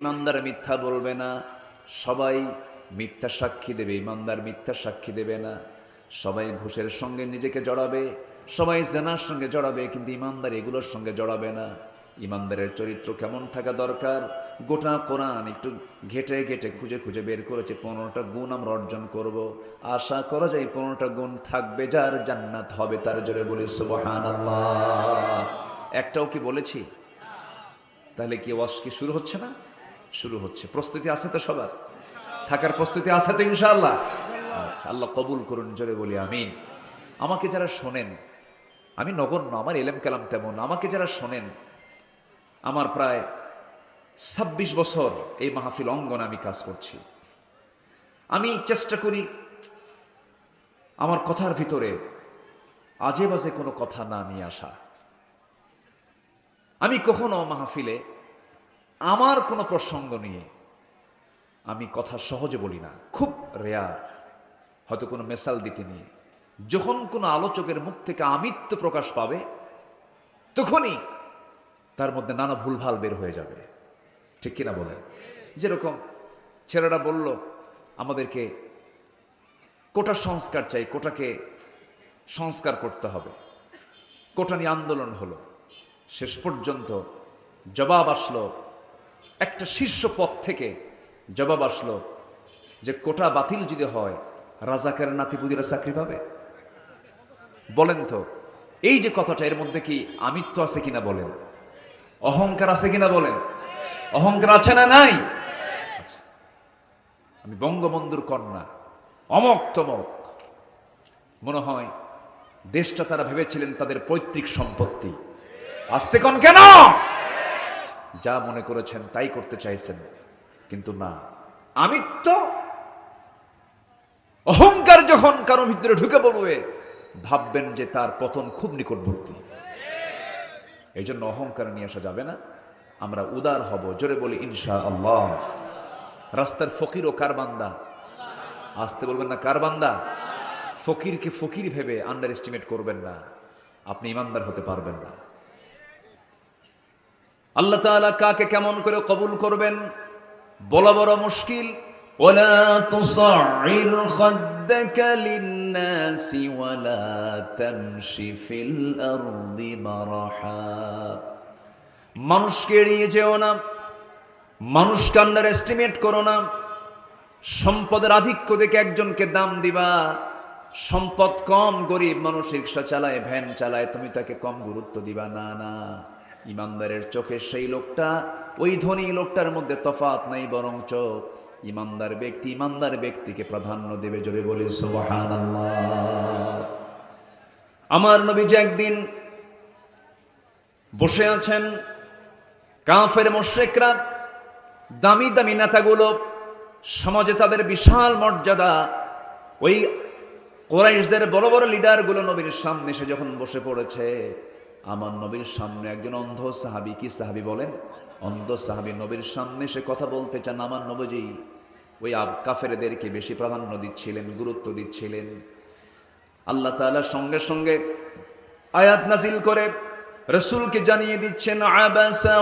ইমানদার মিথ্যা বলবে না। সবাই মিথ্যা সাক্ষী দেবে, ইমানদার মিথ্যা সাক্ষী দেবে না। সবাই ঘুষের সঙ্গে নিজেকে জড়াবে, সবাই জেনার সঙ্গে জড়াবে, কিন্তু ইমানদার এগুলোর সঙ্গে জড়াবে না। ইমানদারের চরিত্র কেমন থাকা দরকার? গোটা কোরআন একটু ঘেটে ঘেটে খুঁজে খুঁজে বের করেছে, পনেরোটা গুণ আমরা অর্জন করব। আশা করা যায় পনেরোটা গুণ থাকবে, যার জান্নাত হবে তার জোরে বলি সুবহান একটাও কি বলেছি? তাহলে কি ওয়াশ কি শুরু হচ্ছে না? শুরু হচ্ছে। প্রস্তুতি আছে তো সবার? থাকার প্রস্তুতি আছে তো ইনশাআল্লাহ? আচ্ছা আল্লাহ কবুল করুন, জোরে বলি, আমিন। আমাকে যারা শোনেন, আমি নগণ্য, আমার এলেম কালাম তেমন, আমাকে যারা শোনেন, আমার প্রায় ছাব্বিশ বছর এই মাহফিল অঙ্গন আমি কাজ করছি। আমি চেষ্টা করি আমার কথার ভিতরে আজে বাজে কোনো কথা না নিয়ে আসা। আমি কখনো মাহফিলে আমার কোনো প্রসঙ্গ নিয়ে আমি কথা সহজে বলি না। খুব রেয়ার হয়তো কোনো মেসাল দিতে নিয়ে যখন কোনো আলোচকের মুখ থেকে আমিত্ব প্রকাশ পাবে, তখনই তার মধ্যে নানা ভুলভাল বের হয়ে যাবে। ঠিক কিনা বলে যেরকম ছেলেরা বলল, আমাদেরকে কোটা সংস্কার চাই, কোটাকে সংস্কার করতে হবে। কোটা নিয়ে আন্দোলন হলো। শেষ পর্যন্ত জবাব আসলো একটা শীর্ষ পদ থেকে জবাব আসলো যে কোটা বাতিল যদি হয় রাজাকারের নাতিপুদিরা চাকরি পাবে? বলেন তো, এই যে কথাটা, এর মধ্যে কি আমিত্ব আছে কিনা বলেন? অহংকার আছে কিনা বলেন? অহংকার আছে না নাই? আচ্ছা। আমি বঙ্গবন্ধুর কন্যা, অমক তমক। মনে হয় দেশটা তারা ভেবেছিলেন তাদের পৈতৃক সম্পত্তি। আসতে কন কেন? যা মনে করেছেন তাই করতে চাইছেন। কিন্তু না, আমিত্ব। অহংকার যখন কারও ভিতরে ঢুকে পড়বে, ভাববেন যে তার পতন খুব নিকটবর্তী। এই জন্য অহংকার নিয়ে আসা যাবে না। আমরা উদার হব, জোরে বলি ইনশা আল্লাহ রাস্তার ফকির ও কারবান্দা আসতে বলবেন না কারবান্দা ফকিরকে ফকির ভেবে আন্ডার এস্টিমেট করবেন না। আপনি ইমানদার হতে পারবেন না। আল্লাহ তাআলা কাকে কেমন করে কবুল করবেন বলা বড় মুশকিল ولا تصعر خدك للناس ولا تمش في الأرض مرحا মানুষকে এড়িয়ে যেও না মানুষকে আন্ডার এস্টিমেট করো না সম্পদের আধিক্য দেখে একজনকে দাম দিবা সম্পদ কম গরিব মানুষ রিক্সা চালায় ভ্যান চালায় তুমি তাকে কম গুরুত্ব দিবা না না ইমানদারের চোখে সেই লোকটা, ওই ধনী লোকটার মধ্যে তফাত নাই, বরঞ্চ ইমানদার ব্যক্তি ইমানদার ব্যক্তিকে প্রাধান্য দেবে জোরে বলি, সুবহানাল্লাহ। আমার নবী যে একদিন বসে আছেন, কাফের মোশেকরা, দামি দামি নেতাগুলো, সমাজে তাদের বিশাল মর্যাদা, ওই কোরাইশদের বড় বড় লিডারগুলো নবীর সামনে এসে যখন বসে পড়েছে আমার নবীর সামনে একজন অন্ধ সাহাবি, কি সাহাবি বলেন? অন্ধ সাহাবি নবীর সামনে সে কথা বলতে চান। আমার নবজি ওই আব, কাফেরদেরকে বেশি প্রাধান্য দিচ্ছিলেন, গুরুত্ব দিচ্ছিলেন। আল্লাহ তালা সঙ্গে সঙ্গে আয়াত নাজিল করে রসুলকে জানিয়ে দিচ্ছেন, আবাসা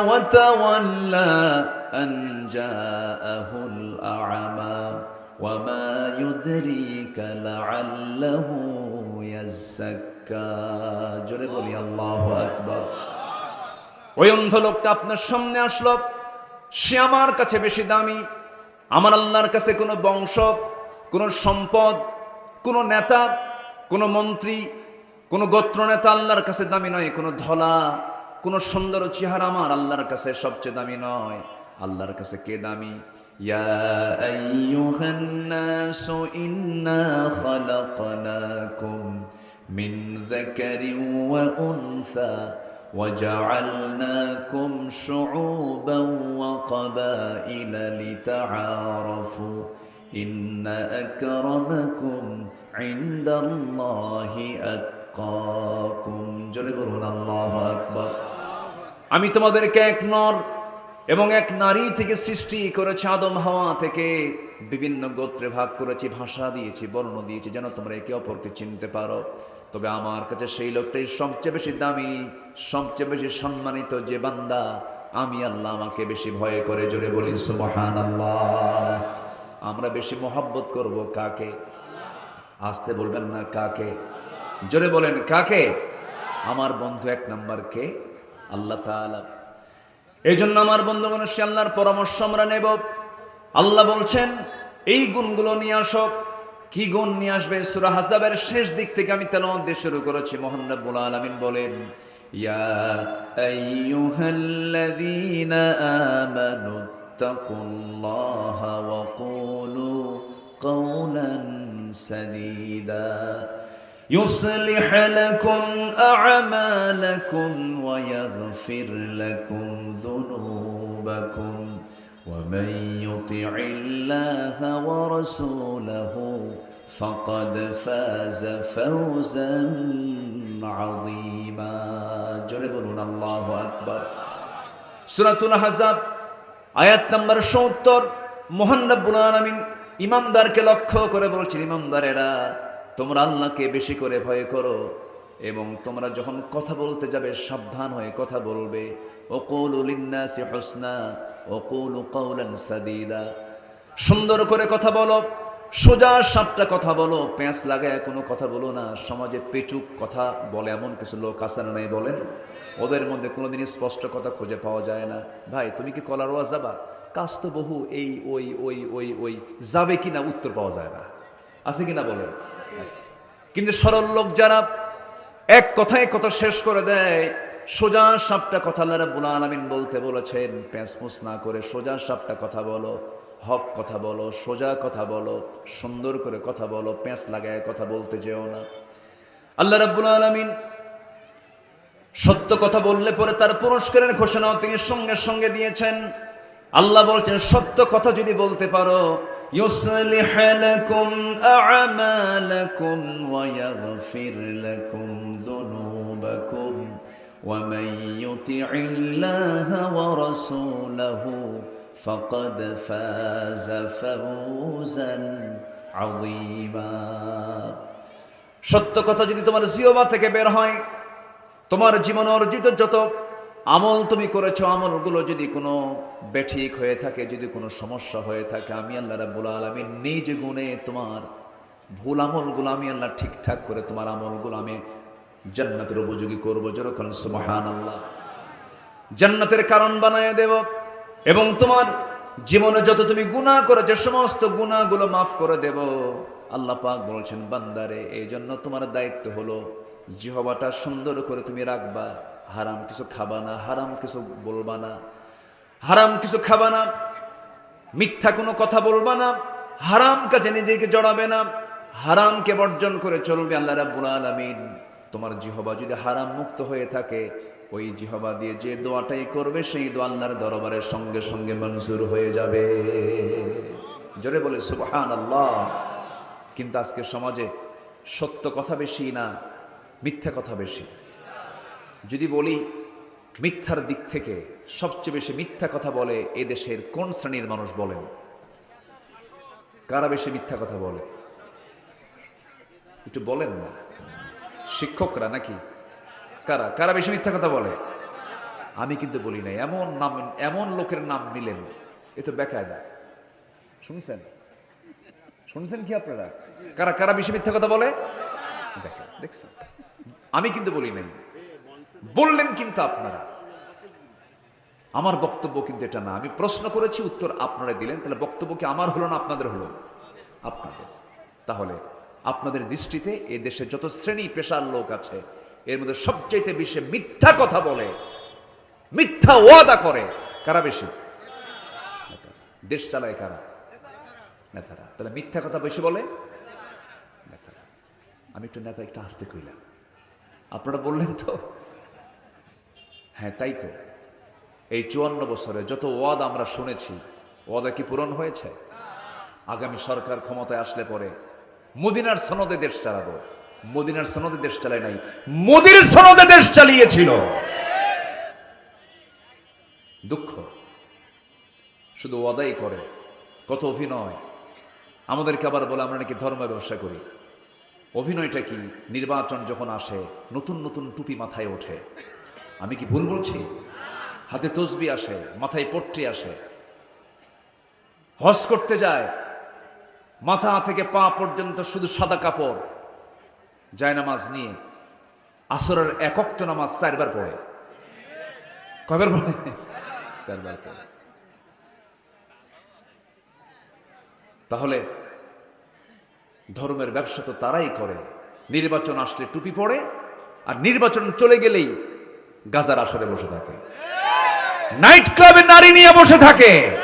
জোরে বলি, আল্লাহ একবার ওই অন্ধ লোকটা আপনার সামনে আসলো, সে আমার কাছে বেশি দামি, আমার আল্লাহর কাছে কোনো বংশ, কোনো সম্পদ, কোনো নেতা, কোনো মন্ত্রী, কোনো গোত্র নেতা আল্লাহর কাছে দামি নয়, কোনো ধলা, কোনো সুন্দর চেহারা আমার আল্লাহর কাছে সবচেয়ে দামি নয়। আল্লাহর কাছে কে দামি? ইয়া ইন্না খালাকনাকুম। من ذكر وأنثى وجعلناكم شعوبا وقبائل لتعارفوا إن أكرمكم عند الله أتقاكم جربون الله أكبر আমি তোমাদেরকে এক নর এবং এক নারী থেকে সৃষ্টি করেছি আদম হাওয়া থেকে বিভিন্ন গোত্রে ভাগ করেছি ভাষা দিয়েছি বর্ণ দিয়েছি যেন তোমরা একে অপরকে চিনতে পারো তবে আমার কাছে সেই লোকটাই সবচেয়ে বেশি দামি, সবচেয়ে বেশি সম্মানিত যে বান্দা। আমি আল্লাহ আমাকে বেশি ভয় করে জোরে বলি সুবহান আমরা বেশি মহাব্বত করব কাকে? আসতে বলবেন না কাকে? জোরে বলেন, কাকে? আমার বন্ধু এক নাম্বার কে? আল্লাহ এই জন্য আমার বন্ধু সে আল্লাহর পরামর্শ আমরা নেব। আল্লাহ বলছেন, এই গুণগুলো নিয়ে আসো। কি গুণ নিয়ে আসবে সুরা হাসাবের শেষ দিক থেকে আমি তেলাওয়াত দিয়ে শুরু করেছি মোহান রব্বুল আলামিন বলেন ইয়া আইয়ুহাল্লাযীনা আমানু তাকুল্লাহা ওয়া কুলু قولا سديدا يصلح لكم أعمالكم ويغفر لكم ذنوبكم ومن يطع الله ورسوله فقد فاز فوزا عظيما جربنا الله أكبر সুরাতুল হাজাব আয়াত নাম্বার সত্তর মোহান রব্বুল আলামিন ইমানদারকে লক্ষ্য করে বলছেন ইমানদারেরা তোমরা আল্লাহকে বেশি করে ভয় করো এবং তোমরা যখন কথা বলতে যাবে সাবধান হয়ে কথা বলবে ওকুলু লিন্নাসি হুসনা ওকুলু কওলান সাদিদা সুন্দর করে কথা বলো সোজা সাপটা কথা বলো পেঁচ লাগায় কোনো কথা বলো না। সমাজে পেচুক কথা বলে এমন কিছু লোক আছে না নাই বলেন? ওদের মধ্যে কোনোদিনই স্পষ্ট কথা খুঁজে পাওয়া যায় না। ভাই, তুমি কি কলার ওয়াজ যাবা? কাজ তো বহু, এই, ওই ওই ওই ওই। যাবে কিনা উত্তর পাওয়া যায় না। আছে কিনা বলেন? আছে। কিন্তু সরল লোক যারা এক কথায় কথা শেষ করে দেয়, সোজা সাপটা কথা আল্লাহ রাব্বুল আলামিন বলতে বলেছেন প্যাঁচমুচ না করে সোজা সাপটা কথা বলো। হক কথা বলো সোজা কথা বলো সুন্দর করে কথা বলো প্যাঁচ লাগায় কথা বলতে যেও না আল্লাহ রাব্বুল আলামিন সত্য কথা বললে পরে তার পুরস্কারের ঘোষণাও তিনি সঙ্গে সঙ্গে দিয়েছেন আল্লাহ বলছেন সত্য কথা যদি বলতে পারো يصلح لكم أعمالكم ويغفر لكم ذنوبكم ومن يطع الله ورسوله فقد فاز فوزا عظيما সত্য কথা যদি তোমার জিওবা থেকে বের হয় তোমার জীবন অর্জিত যত আমল তুমি করেছো আমলগুলো যদি কোনো বেঠিক হয়ে থাকে যদি কোনো সমস্যা হয়ে থাকে আমি আল্লাহ রাব্বুল আলামিন নিজ গুণে তোমার ভুল আমলগুলো আমি আল্লাহ ঠিকঠাক করে তোমার আমলগুলো আমি জান্নাতের উপযোগী করবো যেরকম সুবহান আল্লাহ জান্নাতের কারণ বানায় দেব এবং তোমার জীবনে যত তুমি গুনাহ করেছ, সমস্ত গুনাহগুলো মাফ করে দেব। আল্লাহ পাক বলছেন, বান্দারে এই জন্য তোমার দায়িত্ব হলো জিহবাটা সুন্দর করে তুমি রাখবা। হারাম কিছু খাবা না, হারাম কিছু বলবা না। হারাম কিছু খাবা না, মিথ্যা কোনো কথা বলবা না, হারাম কাজে নিজেকে জড়াবে না, হারামকে বর্জন করে চলবে আল্লাহ রাব্বুল আলামিন। তোমার জিহবা যদি হারাম মুক্ত হয়ে থাকে ওই জিহবা দিয়ে যে দোয়াটাই করবে, সেই দোয়া দরবারের সঙ্গে সঙ্গে মঞ্জুর হয়ে যাবে। জোরে বলে সুবহান আল্লাহ কিন্তু আজকে সমাজে সত্য কথা বেশি না, মিথ্যা কথা বেশি? যদি বলি, মিথ্যার দিক থেকে সবচেয়ে বেশি মিথ্যা কথা বলে এ দেশের কোন শ্রেণির মানুষ বলেন? কারা বেশি মিথ্যা কথা বলে? একটু বলেন না। শিক্ষকরা নাকি? কারা? কারা বেশি মিথ্যা কথা বলে? আমি কিন্তু বলি না এমন নাম, এমন লোকের নাম নিলেন। এ তো বেকায়দা। শুনছেন? শুনছেন কি আপনারা? কারা কারা বেশি মিথ্যা কথা বলে? দেখছেন? আমি কিন্তু বলি নাই। বললেন কিন্তু আপনারা। আমার বক্তব্য কিন্তু এটা না। আমি প্রশ্ন করেছি, উত্তর আপনারা দিলেন। তাহলে বক্তব্য কি আমার হলো না আপনাদের হলো? আপনাদের। তাহলে আপনাদের দৃষ্টিতে এ দেশে যত শ্রেণি পেশার লোক আছে এর মধ্যে সবচাইতে বেশি মিথ্যা কথা বলে, মিথ্যা ওয়াদা করে। কারা বেশি? দেশ চালায় কারা? নেতারা। তাহলে মিথ্যা কথা বেশি বলে? নেতারা। আমি একটু নেতা, একটু আসতে কইলাম। আপনারা বললেন তো? হ্যাঁ তাই তো। এই চুয়ান্ন বছরে যত ওয়াদ আমরা শুনেছি, ওয়াদা কি পূরণ হয়েছে? আগামী সরকার ক্ষমতায় আসলে পরে মদিনার সনদে দেশ চালাবো। মদিনার সনদে দেশ চালায় নাই। মোদির সনদে দেশ চালিয়েছিল। দুঃখ। শুধু ওয়াদাই করে, কত অভিনয়। আমাদেরকে আবার বলে, আমরা নাকি ধর্ম ব্যবসা করি। অভিনয়টা কি? নির্বাচন যখন আসে, নতুন নতুন টুপি মাথায় ওঠে। আমি কি ভুল বলছি? হাতে তসবি আসে, মাথায় পট্টি আসে। হজ করতে যায়, মাথা থেকে পা পর্যন্ত শুধু সাদা কাপড়। যায় নামাজ নিয়ে। আসরের একক্ত নামাজ চারবার পড়ে। কয়বার পড়ে? চারবার পড়ে। তাহলে ধর্মের ব্যবসা তো তারাই করে। নির্বাচন আসলে টুপি পড়ে, আর নির্বাচন চলে গেলেই গাজার আসরে বসে থাকে। নাইট ক্লাবে নারী নিয়ে বসে থাকে।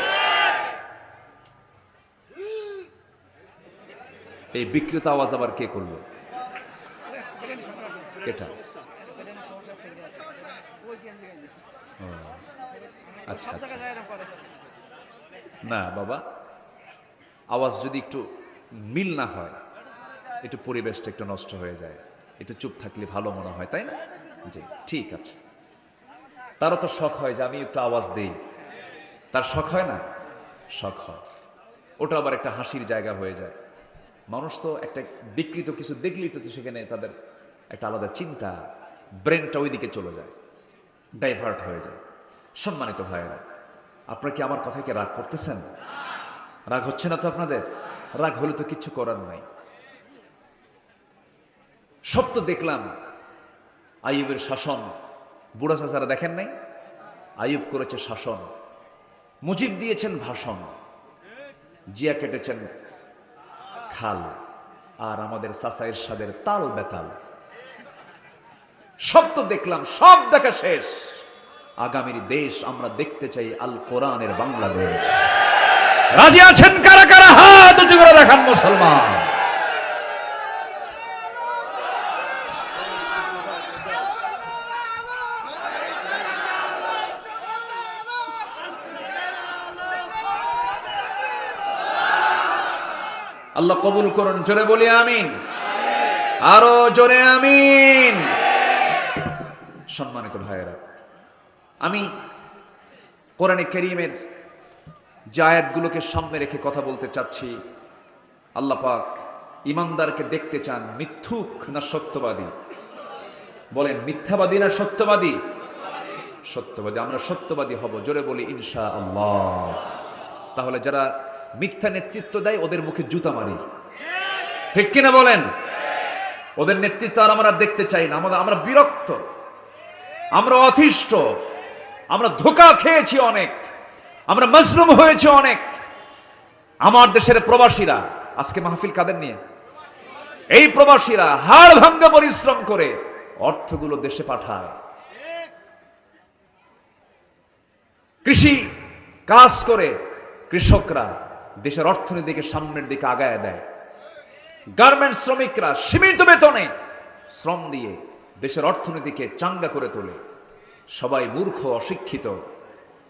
এই বিকৃত আওয়াজ আবার কে করল? ও, আচ্ছা আচ্ছা। না বাবা আওয়াজ যদি একটু মিল না হয় একটু পরিবেশটা একটু নষ্ট হয়ে যায় একটু চুপ থাকলে ভালো মনে হয় তাই না? জি ঠিক আছে। তারও তো শখ হয় যে আমি একটু আওয়াজ দেই। তার শখ হয় না? শখ হয়। ওটা আবার একটা হাসির জায়গা হয়ে যায়। মানুষ তো একটা বিকৃত কিছু দেখলেই তো সেখানে তাদের একটা আলাদা চিন্তা ব্রেনটা ওইদিকে চলে যায় ডাইভার্ট হয়ে যায়, সম্মানিত ভাইয়েরা। আপনারা কি আমার কথাকে রাগ করতেছেন? রাগ হচ্ছে না তো আপনাদের? রাগ হলে তো কিচ্ছু করার নাই। সব তো দেখলাম, আইয়ুবের শাসন। বুড়া চাচারা দেখেন নাই? আইয়ুব করেছে শাসন। মুজিব দিয়েছেন ভাষণ। জিয়া কেটেছেন খাল। আর আমাদের চাচা এরশাদের তাল বেতাল। সব তো দেখলাম, সব দেখা শেষ। আগামীর দেশ আমরা দেখতে চাই আল কোরআনের বাংলাদেশ। রাজি আছেন কারা কারা? হাত উঁচু করে দেখান মুসলমান। আল্লাহ কবুল করুন, জোরে বলি আমিন। আরও জোরে আমিন। সম্মানিত ভাইয়েরা, আমি কোরআনে করিমের জায়াতগুলোকে সামনে রেখে কথা বলতে চাচ্ছি, আল্লাহ পাক ইমানদারকে দেখতে চান, মিথ্যুক না সত্যবাদী? বলেন, মিথ্যাবাদী না সত্যবাদী? সত্যবাদী, আমরা সত্যবাদী হব, জোরে বলি ইনশা আল্লাহ তাহলে যারা মিথ্যা নেতৃত্ব দেয়, ওদের মুখে জুতা মারি। ঠিক কিনা বলেন? ওদের নেতৃত্ব আর আমরা দেখতে চাই না আমরা বিরক্ত। আমরা অতিষ্ঠ আমরা ধোকা খেয়েছি অনেক, আমরা মজলুম হয়েছে অনেক। আমার দেশের প্রবাসীরা, আজকে মাহফিল কাদের নিয়ে? এই প্রবাসীরা হাড় ভাঙ্গা পরিশ্রম করে অর্থগুলো দেশে পাঠায়। কৃষি কাজ করে কৃষকরা দেশের অর্থনীতিকে সামনের দিকে আগায় দেয়। গার্মেন্টস শ্রমিকরা সীমিত বেতনে শ্রম দিয়ে দেশের অর্থনীতিকে চাঙ্গা করে তোলে। সবাই মূর্খ, অশিক্ষিত।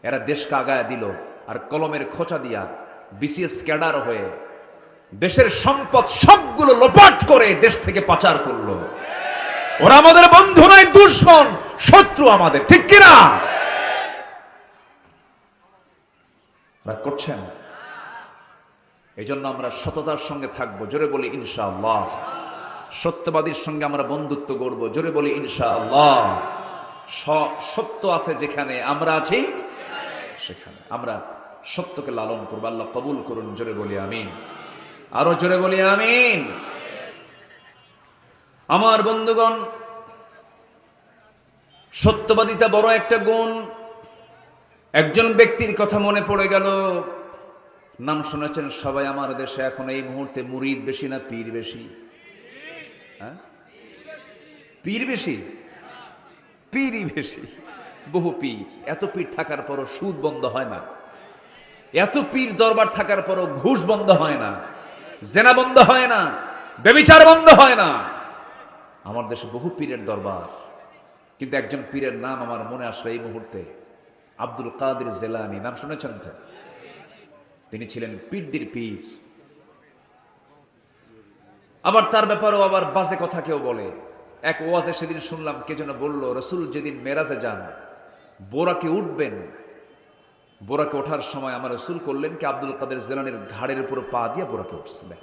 এরা দেশকে আগায় দিল আর কলমের খোঁচা দিয়া বিসিএস ক্যাডার হয়ে দেশের সম্পদ সবগুলো লোপাট করে দেশ থেকে পাচার করল। ওরা আমাদের বন্ধু নয়, দুশ্মন, শত্রু আমাদের, ঠিক কিনা? করছেন? এই জন্য আমরা সততার সঙ্গে থাকব, জোরে বলি ইনশাআল্লাহ। সত্যবাদীর সঙ্গে আমরা বন্ধুত্ব করব। জোরে বলি, ইনশাআল্লাহ। সত্য আছে যেখানে, আমরা আছি সেখানে। আমরা সত্যকে লালন করব। আল্লাহ কবুল করুন, জোরে বলি, আমিন। আরও জোরে বলি, আমিন। আমার বন্ধুগণ, সত্যবাদিতা বড় একটা গুণ। একজন ব্যক্তির কথা মনে পড়ে গেল। নাম শুনেছেন সবাই আমার দেশে, এখন এই মুহূর্তে মুরিদ বেশি না পীর বেশি? হ্যাঁ? পীর বেশি? পীরই বেশি। বহু পীর। এত পীর থাকার পরও সুদ বন্ধ হয় না। এত পীর দরবার থাকার পরও ঘুষ বন্ধ হয় না। জেনা বন্ধ হয় না। বেবিচার বন্ধ হয় না। আমার দেশে বহু পীরের দরবার। কিন্তু একজন পীরের নাম আমার মনে আসলো এই মুহূর্তে। আব্দুল কাদের জেলানি। নাম শুনেছেন তো? তিনি ছিলেন পীরদির পীর। আবার তার ব্যাপারেও আবার বাজে কথা কেউ বলে। এক ওয়াজে সেদিন শুনলাম কে যেন বলল, রসুল যেদিন মেরাজে যান, বোরাকে উঠবেন। বোরাকে ওঠার সময় আমার রসুল করলেন কি আব্দুল কাদের জেলানির ঘাড়ের উপর পা দিয়ে বোরাকে উঠছিলেন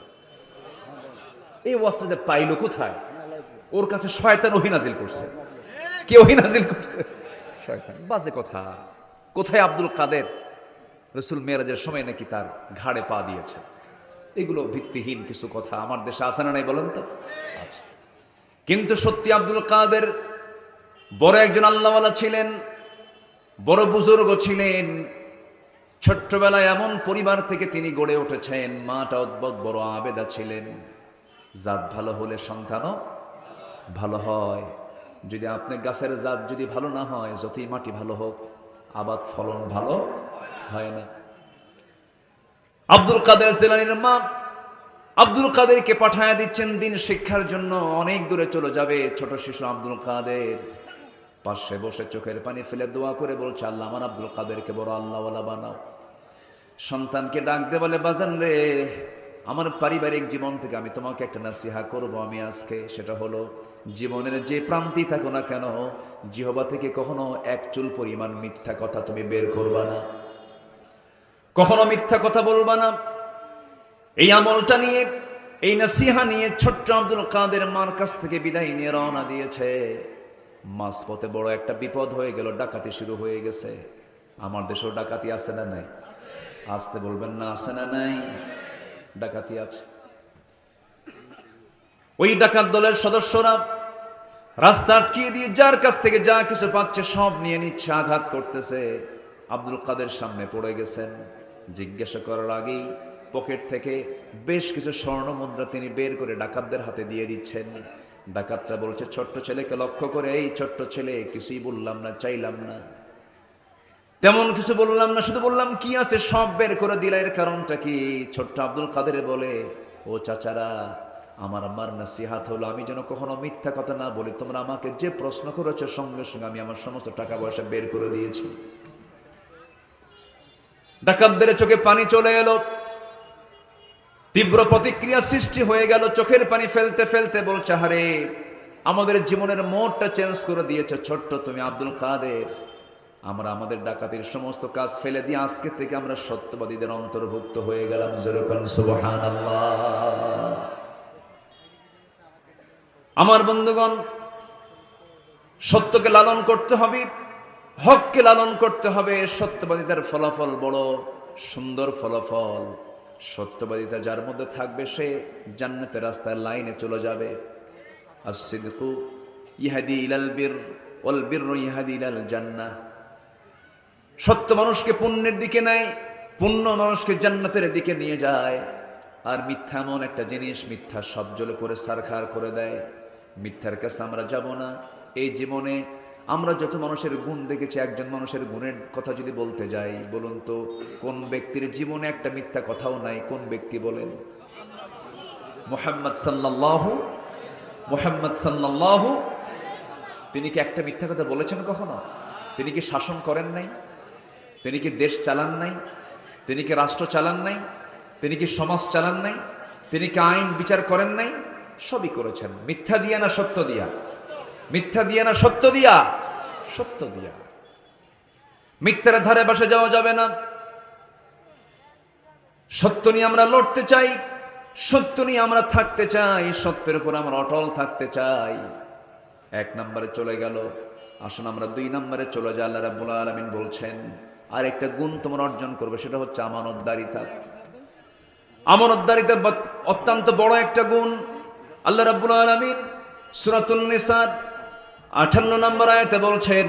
এই ওয়াজটা যে পাইলো কোথায়? ওর কাছে শয়তান ওহি নাজিল করছে। কে ওহি নাজিল করছে? শয়তান। বাজে কথা। কোথায় আব্দুল কাদের? রসুল মেয়েরাজের সময় নাকি তার ঘাড়ে পা দিয়েছে। এগুলো ভিত্তিহীন কিছু কথা আমার দেশে আসে না নাই বলেন তো? আচ্ছা। কিন্তু সত্যি আব্দুল কাদের বড় একজন আল্লাহওয়ালা ছিলেন, বড় বুজুর্গ ছিলেন, ছোট্টবেলায় এমন পরিবার থেকে তিনি গড়ে উঠেছেন, মাটা অদ্ভুত বড় আবেদা ছিলেন। জাত ভালো হলে সন্তানও ভালো হয়। যদি আপনি গাছের জাত যদি ভালো না হয়, যতই মাটি ভালো হোক, আবাদ ফলন ভালো হয় না। আব্দুল কাদের জেলানির মা আব্দুল কাদেরকে পাঠায় দিচ্ছেন দিন শিক্ষার জন্য, অনেক দূরে চলে যাবে ছোট শিশু আব্দুল কাদের। পাশে বসে চোখের পানি ফেলে দোয়া করে বলছে, আল্লাহ আমার আব্দুল কাদেরকে বড় আল্লাহওয়ালা বানাও। সন্তানকে ডাক দে বলে, বাজান রে, আমার পারিবারিক জীবন থেকে আমি তোমাকে একটা নাসিহা করব আমি আজকে। সেটা হলো, জীবনের যে প্রান্তি থাকো না কেন, জিহবা থেকে কখনো এক চুল পরিমাণ মিথ্যা কথা তুমি বের করবা না। কখনো মিথ্যা কথা বলবা না। এই আমলটা নিয়ে, এই নাসিহা নিয়ে ছোট্ট আব্দুল কাদের মার কাছ থেকে বিদায় নিয়ে রওনা দিয়েছে। মাঝপথে বড় একটা বিপদ হয়ে গেল, ডাকাতি শুরু হয়ে গেছে। আমার দেশেও ডাকাতি আছে না নাই? আসতে বলবেন না, আছে না নাই? ডাকাতি আছে। ওই ডাকাত দলের সদস্যরা রাস্তা আটকিয়ে দিয়ে যার কাছ থেকে যা কিছু পাচ্ছে সব নিয়ে নিচ্ছে, আঘাত করতেছে। আব্দুল কাদের সামনে পড়ে গেছেন। জিজ্ঞাসা করার আগেই পকেট থেকে বেশ কিছু স্বর্ণ মুদ্রা তিনি বের করে ডাকাতদের হাতে দিয়ে দিচ্ছেন। ডাকাতরা বলছে, ছোট্ট ছেলেকে লক্ষ্য করে এই ছোট্ট ছেলে, কিছুই বললাম না, চাইলাম না। তেমন কিছু বললাম না, শুধু বললাম, কি আছে সব বের করে দিলা, এর কারণটা কি? ছোট্ট আব্দুল কাদের বলে, ও চাচারা, আমার আমার নাসিহাত হলো, আমি যেন কখনো মিথ্যা কথা না বলি। তোমরা আমাকে যে প্রশ্ন করেছ, সঙ্গে সঙ্গে আমি আমার সমস্ত টাকা পয়সা বের করে দিয়েছি। ডাকাতদের চোখে পানি চলে এলো। তীব্র প্রতিক্রিয়া সৃষ্টি হয়ে গেল, চোখের পানি ফেলতে ফেলতে বলছে হারে আমাদের জীবনের মোড়টা চেঞ্জ করে দিয়েছে, ছোট্ট তুমি আব্দুল কাদের। আমরা আমাদের ডাকাতির সমস্ত কাজ ফেলে দিয়ে আজকে থেকে আমরা সত্যবাদীদের অন্তর্ভুক্ত হয়ে গেলাম আমার বন্ধুগণ, সত্যকে লালন করতে হবে। হককে লালন করতে হবে, সত্যবাদিতার ফলাফল বড়, সুন্দর ফলাফল। সত্যবাদিতা যার মধ্যে থাকবে সে জান্নাতের রাস্তার লাইনে চলে যাবে। আর সিদ্দু ইহাদি ইলাল বীর, ওয়াল বীর ইহাদি ইলাল জান্নাহ। সত্য মানুষকে পুণ্যের দিকে নেয়, পুণ্য মানুষকে জান্নাতের দিকে নিয়ে যায়। আর মিথ্যা এমন একটা জিনিস, মিথ্যা সব জলে করে সারখার করে দেয়। মিথ্যার কাছে আমরা যাব না। এই জীবনে আমরা যত মানুষের গুণ দেখেছি, একজন মানুষের গুণের কথা যদি বলতে যাই, বলুন তো, কোন ব্যক্তির জীবনে একটা মিথ্যা কথাও নাই, কোন ব্যক্তি বলেন? মোহাম্মদ সাল্লাল্লাহু মোহাম্মদ সাল্লাল্লাহু, তিনি কি একটা মিথ্যা কথা বলেছেন কখনো? তিনি কি শাসন করেন নাই? তিনি কি দেশ চালান নাই? তিনি কি রাষ্ট্র চালান নাই? তিনি কি সমাজ চালান নাই? তিনি কি আইন বিচার করেন নাই? সবই করেছেন। মিথ্যা দিয়া না সত্য দিয়া? মিথ্যা দিয়া না সত্য দিয়া? সত্য দিয়া। মিথ্যার ধারে বসে যাওয়া যাবে না। সত্য নিয়ে আমরা লড়তে চাই, সত্য নিয়ে আমরা থাকতে চাই, সত্যের উপর আমরা অটল থাকতে চাই। এক নম্বরে চলে গেল, আসুন আমরা দুই নম্বরে চলে যাই, আল্লাহ রাব্বুল আলামিন বলছেন আর একটা গুণ তোমরা অর্জন করবে, সেটা হচ্ছে আমানতদারিতা। আমানতদারিতা অত্যন্ত বড় একটা গুণ। আল্লাহ রাব্বুল আলামিন সূরাতুন নিসা 58 নম্বর আয়াতে বলছেন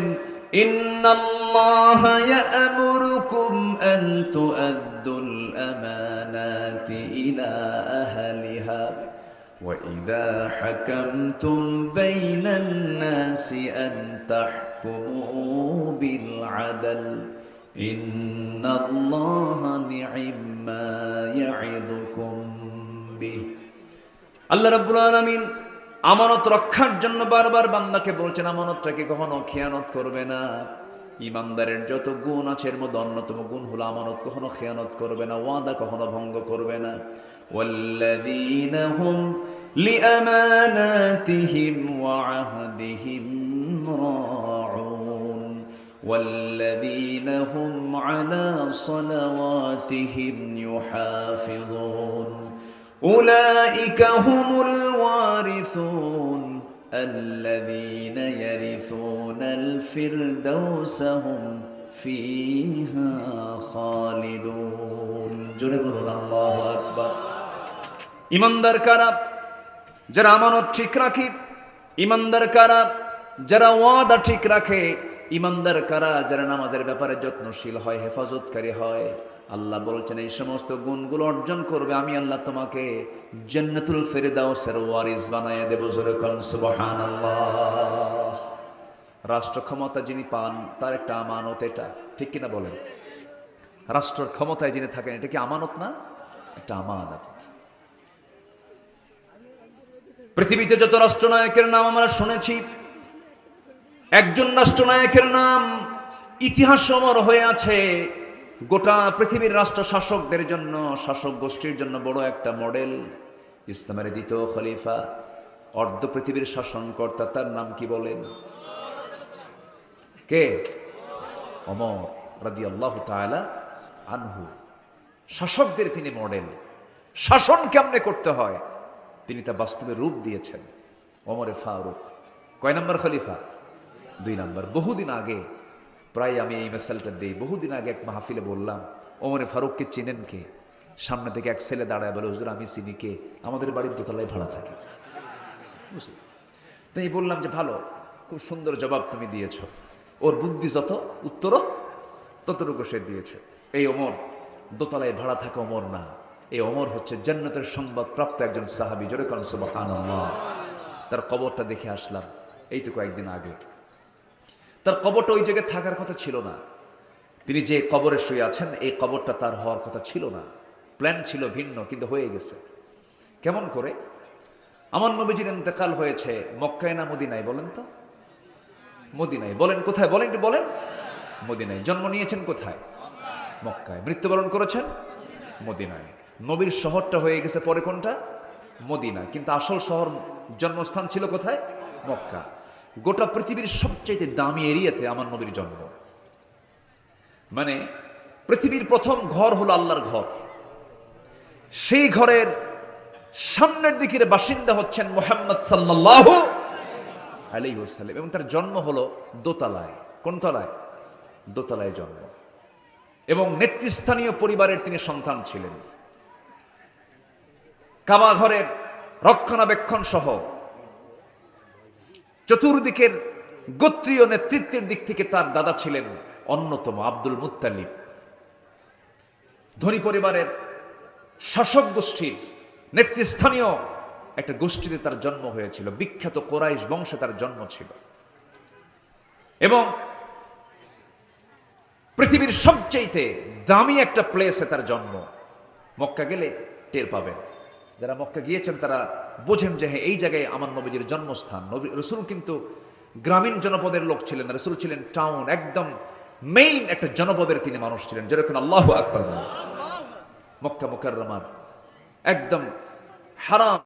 ইন্নাল্লাহা ইয়া'মুরুকুম আন তু'আদ্দুল আমানাতি ইলা আহলিহা وإذا حكمتم بين الناس أن تحكموا بالعدل إن الله نعم ما يعظكم به আল্লাহ রাব্বুল আলামিন আমানত রক্ষার জন্য বারবার বান্দাকে বলছেন আমানতটাকে কখনো খেয়ানত করবে না ইমানদারের যত গুণ আছে এর মধ্যে অন্যতম গুণ হলো আমানত কখনো খেয়ানত করবে না ওয়াদা কখনো ভঙ্গ করবে না والذين هم لأماناتهم وعهدهم راعون والذين هم على صلواتهم يحافظون أولئك هم الوارثون الذين يرثون الفردوس هم فيها خالدون জোরে বলুন আল্লাহু আকবার ইমানদার কারা যারা আমানত ঠিক রাখে ইমানদার কারা যারা ওয়াদা ঠিক রাখে ইমানদার কারা যারা নামাজের ব্যাপারে যত্নশীল হয় হেফাজতকারী হয় আল্লাহ বলছেন, এই সমস্ত গুণগুলো অর্জন করবে, আমি আল্লাহ তোমাকে জান্নাতুল ফেরদাউসের ওয়ারিস বানায় দেব রাষ্ট্র ক্ষমতা যিনি পান, তার একটা আমানত এটা, ঠিক কিনা বলেন? রাষ্ট্রের ক্ষমতায় যিনি থাকেন, এটা কি আমানত না? একটা আমানত। পৃথিবীতে যত রাষ্ট্রনায়কের নাম আমরা শুনেছি, একজন রাষ্ট্রনায়কের নাম ইতিহাস অমর হয়ে আছে গোটা পৃথিবীর রাষ্ট্র শাসকদের জন্য, শাসক গোষ্ঠীর জন্য বড় একটা মডেল। ইসলামের দ্বিতীয় খলিফা, অর্ধ পৃথিবীর শাসনকর্তা, তার নাম কি বলেন? কে? অমর রাদি আল্লাহ আনহু। শাসকদের তিনি মডেল। শাসন কেমনে করতে হয়? তিনি তা বাস্তবে রূপ দিয়েছেন। অমরে ফারুক। কয় নম্বর খলিফা? দুই নম্বর। বহুদিন আগে প্রায় আমি এই মেসালটা দিই। বহুদিন আগে এক মাহফিলে বললাম, ওমরে ফারুককে চিনেন কে? সামনে থেকে এক ছেলে দাঁড়ায় বলে, হুজুর, আমি চিনি কে? আমাদের বাড়ির দোতলায় ভাড়া থাকে। বুঝলি? তো এই বললাম যে, ভালো, খুব সুন্দর জবাব তুমি দিয়েছ। ওর বুদ্ধি যত, উত্তরও ততটুকু সে দিয়েছে। এই অমর দোতলায় ভাড়া থাকা অমর না। এই অমর হচ্ছে জান্নাতের সংবাদ প্রাপ্ত একজন সাহাবি। জোরে করেন সুবহানাল্লাহ। তার কবরটা দেখে আসলাম। এইটুকু একদিন আগে। তার কবরটা ওই জায়গায় থাকার কথা ছিল না। তিনি যে কবরে শুয়ে আছেন, এই কবরটা তার হওয়ার কথা ছিল না। প্ল্যান ছিল ভিন্ন, কিন্তু হয়ে গেছে। কেমন করে? আমার নবীজির ইন্তেকাল হয়েছে মক্কায় না মদিনায় বলেন তো? মদিনায়। বলেন কোথায়? বলেন একটু, বলেন। মদিনায়। জন্ম নিয়েছেন কোথায়? মক্কায়। মৃত্যুবরণ করেছেন? মদিনায়। নবীর শহরটা হয়ে গেছে পরে কোনটা? মদিনা কিন্তু আসল শহর জন্মস্থান ছিল কোথায়? মক্কা। গোটা পৃথিবীর সবচেয়ে দামি এরিয়াতে আমার নবীর জন্ম। মানে পৃথিবীর প্রথম ঘর হলো আল্লাহর ঘর। সেই ঘরের সামনের দিকের বাসিন্দা হচ্ছেন মোহাম্মদ সাল্লাহ ওসাল্লাম এবং তার জন্ম হলো দোতলায়। কোন তলায়? দোতলায় জন্ম। এবং নেতৃস্থানীয় পরিবারের তিনি সন্তান ছিলেন। কাবা ঘরের রক্ষণাবেক্ষণ সহ চতুর্দিকের গোত্রীয় নেতৃত্বের দিক থেকে তার দাদা ছিলেন অন্যতম আব্দুল মুত্তালিব। ধনী পরিবারের শাসক গোষ্ঠীর নেতৃস্থানীয় একটা গোষ্ঠীতে তার জন্ম হয়েছিল। বিখ্যাত কোরাইশ বংশে তার জন্ম ছিল। এবং পৃথিবীর সবচেয়ে দামি একটা প্লেসে তার জন্ম। মক্কা গেলে টের পাবেন। যারা মক্কা গিয়েছেন তারা বোঝেন যে হ্যাঁ এই জায়গায় আমার নবীজির জন্মস্থান। নবী, রসুল কিন্তু গ্রামীণ জনপদের লোক ছিলেন, রসুল ছিলেন টাউন একদম মেইন একটা জনপদের তিনি মানুষ ছিলেন। যেরকম আল্লাহ আকবর মক্কা মুকার একদম হারাম।